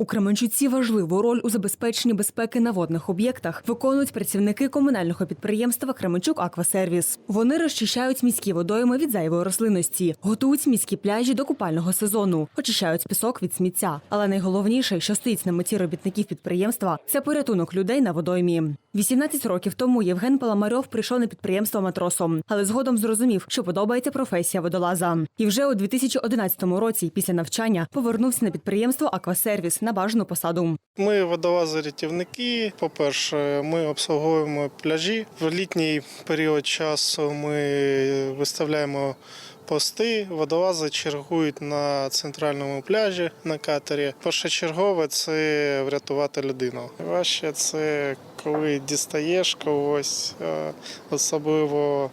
У Кременчуці важливу роль у забезпеченні безпеки на водних об'єктах виконують працівники комунального підприємства Кременчук Аквасервіс. Вони розчищають міські водойми від зайвої рослинності, готують міські пляжі до купального сезону, очищають пісок від сміття. Але найголовніше, що стоїть на меті робітників підприємства, це порятунок людей на водоймі. 18 років тому Євген Паламарьов прийшов на підприємство матросом, але згодом зрозумів, що подобається професія водолаза. І вже у 2011 році, після навчання, повернувся на підприємство Аквасервіс на бажану посаду. Ми водолази-рятівники. По-перше, ми обслуговуємо пляжі. В літній період часу ми виставляємо пости. Водолази чергують на центральному пляжі на катері. Першочергове це врятувати людину. Важче це коли дістаєш когось, е, особливо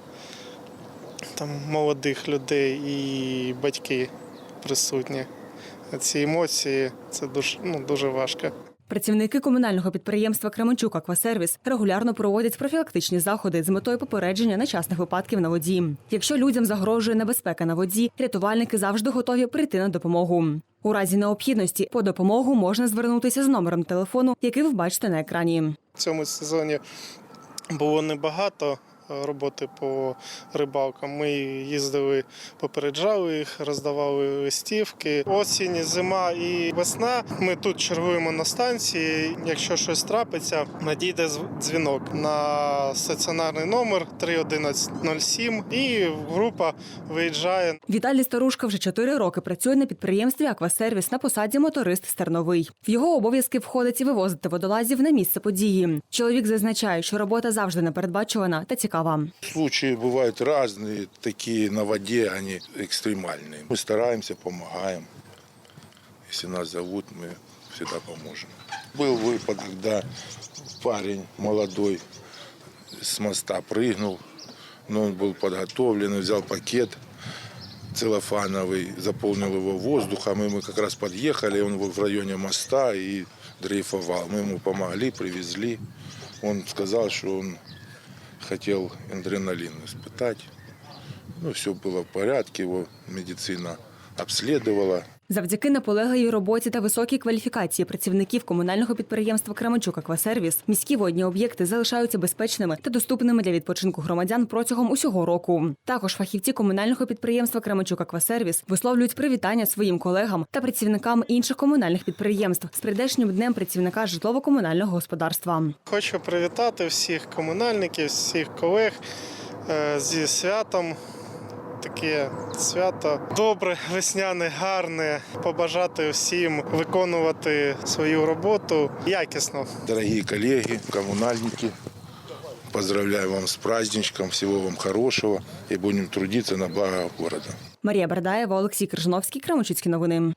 там молодих людей і батьки присутні. Ці емоції це дуже, ну, дуже важко. Працівники комунального підприємства Кременчук Аквасервіс регулярно проводять профілактичні заходи з метою попередження нещасних випадків на воді. Якщо людям загрожує небезпека на воді, рятувальники завжди готові прийти на допомогу. У разі необхідності по допомогу можна звернутися з номером телефону, який ви бачите на екрані. В цьому сезоні було небагато роботи по рибалкам. Ми їздили, попереджали їх, роздавали листівки. Осінь, зима і весна. Ми тут чергуємо на станції. Якщо щось трапиться, надійде дзвінок на стаціонарний номер 31107 і група виїжджає Віталій Старушка вже чотири роки працює на підприємстві Аквасервіс на посаді моторист стерновий. В його обов'язки входить і вивозити водолазів на місце події. Чоловік зазначає, що робота завжди непередбачувана та цікава. Случаи бывают разные, такие на воде, они экстремальные. Мы стараемся, помогаем. Если нас зовут, мы всегда поможем. Был выпад, когда парень молодой с моста прыгнул, но он был подготовлен, взял пакет целлофановый, заполнил его воздухом, и мы как раз подъехали, он был в районе моста и дрейфовал. Мы ему помогли, привезли. Он сказал, что он хотел адреналин испытать. Ну, все было в порядке, его медицина обследовала. Завдяки наполегливій роботі та високій кваліфікації працівників комунального підприємства Кременчук Аквасервіс міські водні об'єкти залишаються безпечними та доступними для відпочинку громадян протягом усього року. Також фахівці комунального підприємства Кременчук Аквасервіс висловлюють привітання своїм колегам та працівникам інших комунальних підприємств з прийдешнім днем працівника житлово-комунального господарства. Хочу привітати всіх комунальників, всіх колег е, зі святом. Таке свято добре, весняне, гарне. Побажати всім виконувати свою роботу якісно. Дорогі колеги, комунальники. поздравляю вам с праздничком, всего вам хорошего и будем трудиться на благо города. Марія Бердаєва, Олексій Крижановський, Кремучицькі новини.